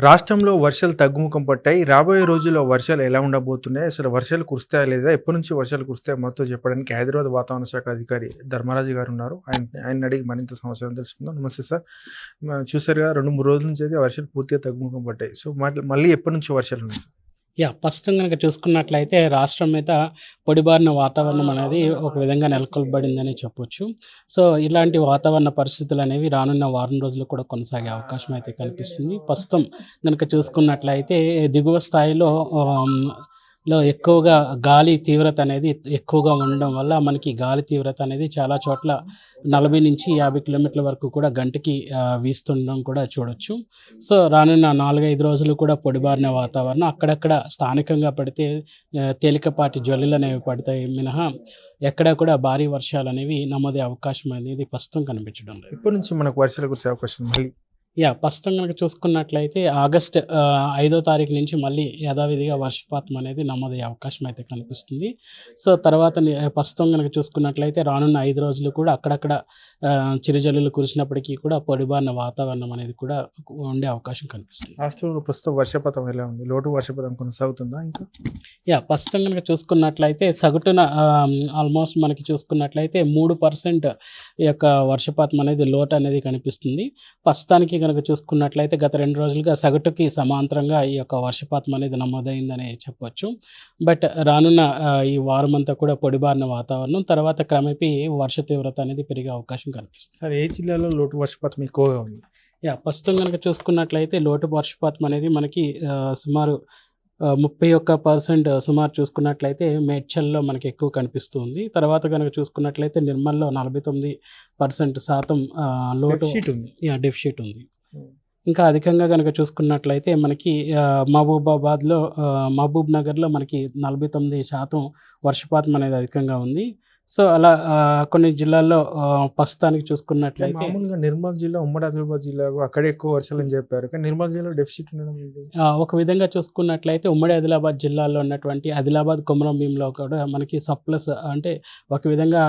రాష్ట్రంలో వర్షాలు తగ్గుముఖం పట్టాయి. రాబోయే రోజుల్లో వర్షాలు ఎలా ఉండబోతున్నాయి? అసలు వర్షాలు కురుస్తాయా లేదా? ఎప్పటి నుంచి వర్షాలు కురుస్తాయో మొత్తం చెప్పడానికి హైదరాబాద్ వాతావరణ శాఖ అధికారి ధర్మరాజు గారు ఉన్నారు. ఆయన ఆయన అడిగి మరింత సమాచారం తెలుసుకుందాం. నమస్తే సార్. చూసారుగా రెండు మూడు రోజుల నుంచి అయితే వర్షాలు పూర్తిగా తగ్గుముఖం పట్టాయి. సో మళ్ళీ మళ్ళీ ఎప్పటి నుంచి వర్షాలు ఉన్నాయి సార్? యా ప్రస్తుతం కనుక చూసుకున్నట్లయితే రాష్ట్రం మీద పొడిబారిన వాతావరణం అనేది ఒక విధంగా నెలకొల్బడిందని చెప్పొచ్చు. సో ఇలాంటి వాతావరణ పరిస్థితులు అనేవి రానున్న వారం రోజులు కూడా కొనసాగే అవకాశం అయితే కనిపిస్తుంది ప్రస్తుతం కనుక చూసుకున్నట్లయితే దిగువ స్థాయిలో లో ఎక్కువగా గాలి తీవ్రత అనేది ఎక్కువగా ఉండడం వల్ల మనకి గాలి తీవ్రత అనేది చాలా చోట్ల నలభై నుంచి యాభై కిలోమీటర్ల వరకు కూడా గంటకి వీస్తుండడం కూడా చూడొచ్చు. సో రానున్న నాలుగైదు రోజులు కూడా పొడిబారిన వాతావరణం. అక్కడక్కడ స్థానికంగా పడితే తేలికపాటి జల్లులు అనేవి పడతాయి. మినహా ఎక్కడ కూడా భారీ వర్షాలు అనేవి నమోదే అవకాశం అనేది ప్రస్తుతం కనిపించడం లేదు. ఎప్పటి నుంచి మనకు వర్షాలు కురిసే అవకాశం మళ్ళీ యా ప్రస్తుతం కనుక చూసుకున్నట్లయితే ఆగస్ట్ ఐదో తారీఖు నుంచి మళ్ళీ యథావిధిగా వర్షపాతం అనేది నమోదయ్యే అవకాశం అయితే కనిపిస్తుంది. సో తర్వాత ప్రస్తుతం కనుక చూసుకున్నట్లయితే రానున్న ఐదు రోజులు కూడా అక్కడక్కడ చిరుజల్లులు కురిసినప్పటికీ కూడా పొడిబారిన వాతావరణం అనేది కూడా ఉండే అవకాశం కనిపిస్తుంది. రాష్ట్రంలో ప్రస్తుతం వర్షపాతం ఎలా ఉంది? లోటు వర్షపాతం కొనసాగుతుందా ఇంకా? యా ప్రస్తుతం కనుక చూసుకున్నట్లయితే సగటున ఆల్మోస్ట్ మనకి చూసుకున్నట్లయితే మూడు పర్సెంట్ యొక్క వర్షపాతం అనేది లోటు అనేది కనిపిస్తుంది. ప్రస్తుతానికి కనుక చూసుకున్నట్లయితే గత రెండు రోజులుగా సగటుకి సమాంతరంగా ఈ యొక్క వర్షపాతం అనేది నమోదైందని చెప్పొచ్చు. బట్ రానున్న ఈ వారం అంతా కూడా పొడిబారిన వాతావరణం తర్వాత క్రమేపీ వర్ష తీవ్రత అనేది పెరిగే అవకాశం కనిపిస్తుంది. సార్ ఏ జిల్లాలో లోటు వర్షపాతం ఎక్కువగా ఉంది? యా ప్రస్తుతం కనుక చూసుకున్నట్లయితే లోటు వర్షపాతం అనేది మనకి సుమారు ముప్పై ఒక్క పర్సెంట్ సుమారు చూసుకున్నట్లయితే మేడ్చల్లో మనకి ఎక్కువ కనిపిస్తుంది. తర్వాత కనుక చూసుకున్నట్లయితే నిర్మల్లో నలభై తొమ్మిది పర్సెంట్ శాతం లోటు డెఫిసిట్ ఉంది. ఇంకా అధికంగా కనుక చూసుకున్నట్లయితే మనకి మహబూబాబాద్లో మహబూబ్ నగర్లో మనకి నలభై తొమ్మిది శాతం వర్షపాతం అనేది అధికంగా ఉంది. సో అలా కొన్ని జిల్లాల్లో ప్రస్తుతానికి చూసుకున్నట్లయితే మామూలుగా నిర్మల్ జిల్లా ఉమ్మడి ఆదిలాబాద్ జిల్లా అక్కడే ఎక్కువ వర్షాలు అని చెప్పారు. కానీ నిర్మల్ జిల్లా డెఫిసిట్ ఉండడం ఒక విధంగా చూసుకున్నట్లయితే ఉమ్మడి ఆదిలాబాద్ జిల్లాలో ఉన్నటువంటి ఆదిలాబాద్ కొమరం భీంలో కూడా మనకి సప్లస్ అంటే ఒక విధంగా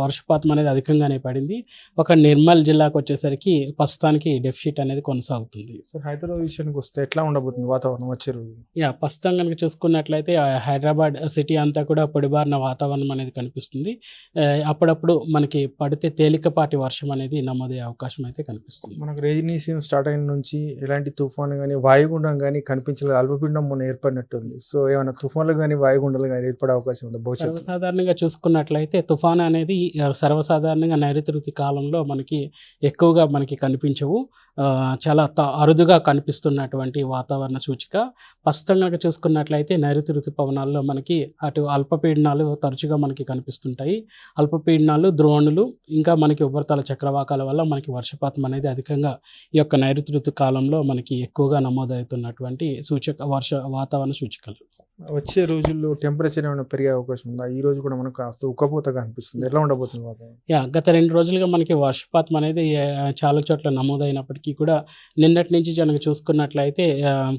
వర్షపాతం అనేది అధికంగానే పడింది. ఒక నిర్మల్ జిల్లాకు వచ్చేసరికి ప్రస్తుతానికి డెఫిసిట్ అనేది కొనసాగుతుంది. సార్ హైదరాబాద్ విషయానికి వస్తే ఎట్లా ఉండబోతుంది వాతావరణం వచ్చే రోజు? యా ప్రస్తుతం కనుక చూసుకున్నట్లయితే హైదరాబాద్ సిటీ అంతా కూడా పొడిబారిన వాతావరణం అనేది కనిపిస్తుంది. అప్పుడప్పుడు మనకి పడితే తేలికపాటి వర్షం అనేది నమోదయ్యే అవకాశం అయితే కనిపిస్తుంది. మనకు రైనీ సీజన్ స్టార్ట్ అయిన నుంచి ఎలాంటి తుఫాను కానీ వాయుగుండం కానీ కనిపించలేదు. అల్పపీడనం మొన్న ఏర్పడినట్టుంది. సో ఏమైనా తుఫాన్లు కానీ వాయుగుండాలు కానీ ఏర్పడే అవకాశం ఉంది సర్వసాధారణంగా చూసుకున్నట్లయితే తుఫాన్ అనేది సర్వసాధారణంగా నైరుతి ఋతు కాలంలో మనకి ఎక్కువగా మనకి కనిపించవు. చాలా అరుదుగా కనిపిస్తున్నటువంటి వాతావరణ సూచిక. కనుక చూసుకున్నట్లయితే నైరుతి ఋతుపవనాల్లో మనకి అటు అల్పపీడనాలు తరచుగా మనకి కనిపిస్తుంటాయి. అల్పపీడనాలు ద్రోణులు ఇంకా మనకి ఉపరితల చక్రవాకాల వల్ల మనకి వర్షపాతం అనేది అధికంగా ఈ యొక్క నైరుతి ఋతు కాలంలో మనకి ఎక్కువగా నమోదవుతున్నటువంటి సూచక వర్ష వాతావరణ సూచికలు. వచ్చే రోజుల్లో టెంపరేచర్ ఏమైనా పెరిగే అవకాశం ఉందా? ఈ రోజు కూడా మనకు కాస్త ఉక్కపోతగా అనిపిస్తుంది. ఎట్లా ఉండబోతుంది వాతావరణం? యా గత రెండు రోజులుగా మనకి వర్షపాతం అనేది చాలా చోట్ల నమోదైనప్పటికీ కూడా నిన్నటి నుంచి కనుక చూసుకున్నట్లయితే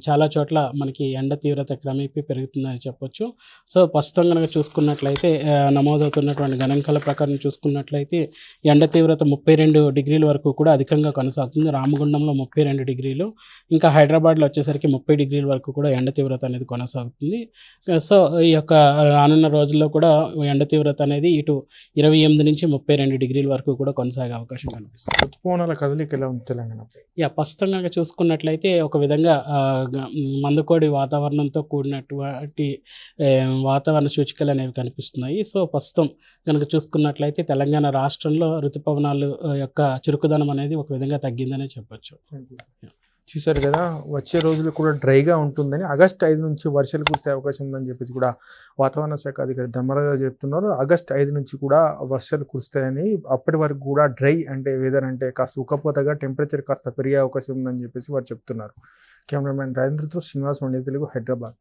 చాలా చోట్ల మనకి ఎండ తీవ్రత క్రమేపీ పెరుగుతుందని చెప్పొచ్చు. సో ప్రస్తుతం కనుక చూసుకున్నట్లయితే నమోదవుతున్నటువంటి గణాంకాల ప్రకారం చూసుకున్నట్లయితే ఎండ తీవ్రత ముప్పై రెండు డిగ్రీల వరకు కూడా అధికంగా కొనసాగుతుంది. రామగుండంలో ముప్పై రెండు డిగ్రీలు ఇంకా హైదరాబాద్లో వచ్చేసరికి ముప్పై డిగ్రీల వరకు కూడా ఎండ తీవ్రత అనేది కొనసాగుతుంది. సో ఈ యొక్క రానున్న రోజుల్లో కూడా ఎండ తీవ్రత అనేది ఇటు ఇరవై ఎనిమిది నుంచి ముప్పై రెండు డిగ్రీల వరకు కూడా కొనసాగే అవకాశం కనిపిస్తుంది. ఋతుపవనాల కదలిక ఎలా ఉంది తెలంగాణపై యా ప్రస్తుతం కనుక చూసుకున్నట్లయితే ఒక విధంగా మందుకోడి వాతావరణంతో కూడినటువంటి వాతావరణ సూచికలు అనేవి కనిపిస్తున్నాయి. సో ప్రస్తుతం కనుక చూసుకున్నట్లయితే తెలంగాణ రాష్ట్రంలో ఋతుపవనాలు యొక్క చురుకుదనం అనేది ఒక విధంగా తగ్గిందనే చెప్పొచ్చు. చూశారు కదా వచ్చే రోజులు కూడా డ్రైగా ఉంటుందని ఆగస్ట్ ఐదు నుంచి వర్షాలు కురిసే అవకాశం ఉందని చెప్పేసి కూడా వాతావరణ శాఖ అధికారి ధర్మరాజు చెప్తున్నారు. ఆగస్ట్ ఐదు నుంచి కూడా వర్షాలు కురుస్తాయని అప్పటి వరకు కూడా డ్రై అంటే వెదర్ అంటే కాస్త ఉక్కపోతగా టెంపరేచర్ కాస్త పెరిగే అవకాశం ఉందని చెప్పేసి వారు చెప్తున్నారు. కెమెరామెన్ రాజేంద్రతో శ్రీనివాస్ వండే తెలుగు హైదరాబాద్.